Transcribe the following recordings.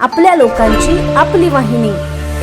आपल्या लोकांची आपली वाहिनी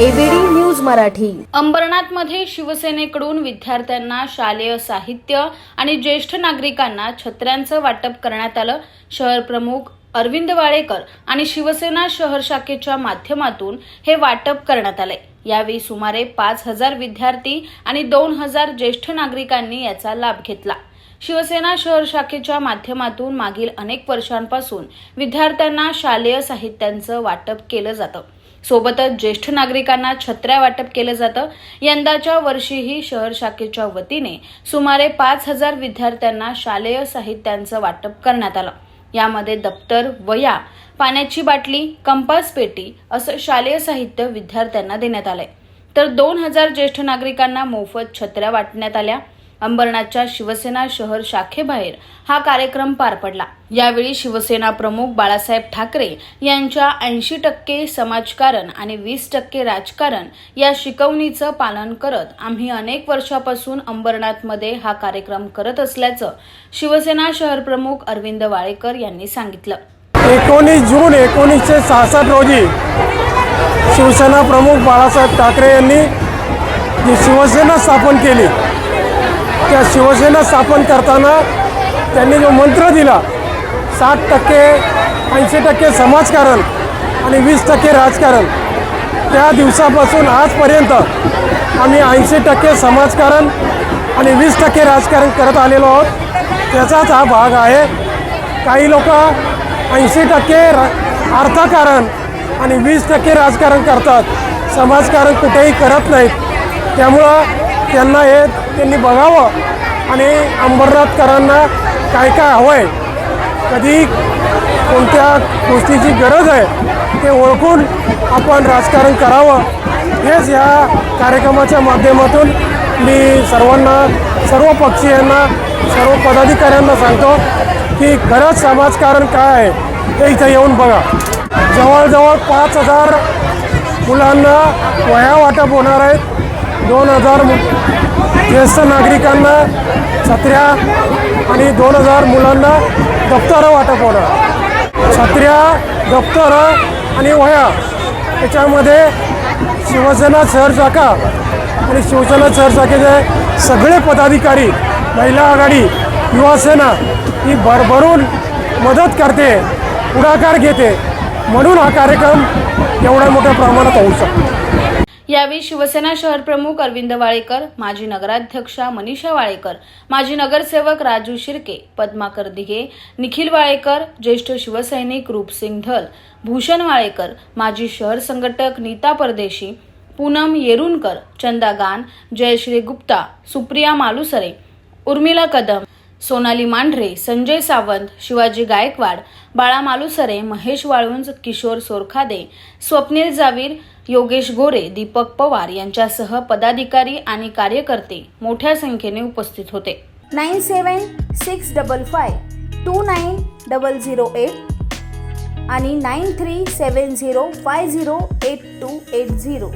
एबीडी न्यूज मराठी. अंबरनाथमध्ये शिवसेनेकडून विद्यार्थ्यांना शालेय साहित्य आणि ज्येष्ठ नागरिकांना छत्र्यांचं वाटप करण्यात आलं. शहर प्रमुख अरविंद वाळेकर आणि शिवसेना शहर शाखेच्या माध्यमातून हे वाटप करण्यात आले यावेळी सुमारे पाच हजार विद्यार्थी आणि दोन हजार ज्येष्ठ नागरिकांनी याचा लाभ घेतला. शिवसेना शहर शाखेच्या माध्यमातून मागील अनेक वर्षांपासून विद्यार्थ्यांना शालेय साहित्यांचं वाटप केलं जातं. सोबतच ज्येष्ठ नागरिकांना छत्र्या वाटप केलं जातं. यंदाच्या वर्षीही शहर शाखेच्या वतीने सुमारे पाच हजार विद्यार्थ्यांना शालेय साहित्यांचं वाटप करण्यात आलं. यामध्ये दप्तर वया पाण्याची बाटली कंपास पेटी असं शालेय साहित्य विद्यार्थ्यांना देण्यात आलंय. तर दोन हजार ज्येष्ठ नागरिकांना मोफत छत्र्या वाटण्यात आल्या. अंबरनाथच्या शिवसेना शहर शाखेबाहेर हा कार्यक्रम पार पडला. यावेळी शिवसेना प्रमुख बाळासाहेब ठाकरे यांच्या ऐंशी टक्के समाजकारण आणि वीस टक्के राजकारण या शिकवणीचं पालन करत आम्ही अनेक वर्षापासून अंबरनाथमध्ये हा कार्यक्रम करत असल्याचं शिवसेना शहर प्रमुख अरविंद वाळेकर यांनी सांगितलं. एकोणीस जून एकोणीसशे सहासष्ट रोजी शिवसेना प्रमुख बाळासाहेब ठाकरे यांनी जी शिवसेना स्थापन केली त्या शिवसेना स्थापन करताना त्यांनी जो मंत्र दिला साठ टक्के ऐंशी टक्के समाजकारण आणि वीस टक्के राजकारण त्या दिवसापासून आजपर्यंत आम्ही ऐंशी टक्के समाजकारण आणि वीस टक्के राजकारण करत आलेलो आहोत. त्याचाच हा भाग आहे. काही लोक ऐंशी टक्के र अर्थकारण आणि वीस टक्के राजकारण करतात. समाजकारण कुठेही करत नाहीत. त्यामुळं त्यांना हे त्यांनी बघावं आणि अंबरनाथकरांना काय काय हवं आहे कधी कोणत्या गोष्टीची गरज आहे ते ओळखून आपण राजकारण करावं. हेच ह्या कार्यक्रमाच्या माध्यमातून मी सर्वांना सर्व पक्षीयांना सर्व पदाधिकाऱ्यांना सांगतो की खरंच समाजकारण काय आहे ते इथं येऊन बघा. जवळजवळ पाच हजार मुलांना वह्या वाटप होणार आहेत. दोन हजार ज्येष्ठ नागरिकांना छत्र्या आणि दोन हजार मुलांना दप्तरं वाटप होणार छत्र्या दप्तरं आणि वह्या याच्यामध्ये शिवसेना शहर आणि शिवसेना शहर शाखेचे सगळे पदाधिकारी महिला आघाडी युवासेना ही भरभरून मदत करते पुढाकार घेते. म्हणून हा कार्यक्रम एवढ्या मोठ्या प्रमाणात होऊ शकतो. यावेळी शिवसेना शहर प्रमुख अरविंद वाळेकर माजी नगराध्यक्षा मनीषा वाळेकर माजी नगरसेवक राजू शिर्के पद्माकर दिघे निखिल वाळेकर ज्येष्ठ शिवसैनिक रूपसिंग धल भूषण वाळेकर माजी शहर संघटक नीता परदेशी पूनम येरुणकर चंदा गान जयश्री गुप्ता सुप्रिया मालुसरे उर्मिला कदम सोनाली मांढरे संजय सावंत शिवाजी गायकवाड बाळा मालुसरे महेश वाळुंज किशोर सोरखादे स्वप्नील जावीर योगेश गोरे दीपक पवार यांच्यासह पदाधिकारी आणि कार्यकर्ते मोठ्या संख्येने उपस्थित होते. Nine seven six double five two nine double zero eight आणि nine three seven zero five zero eight two eight zero.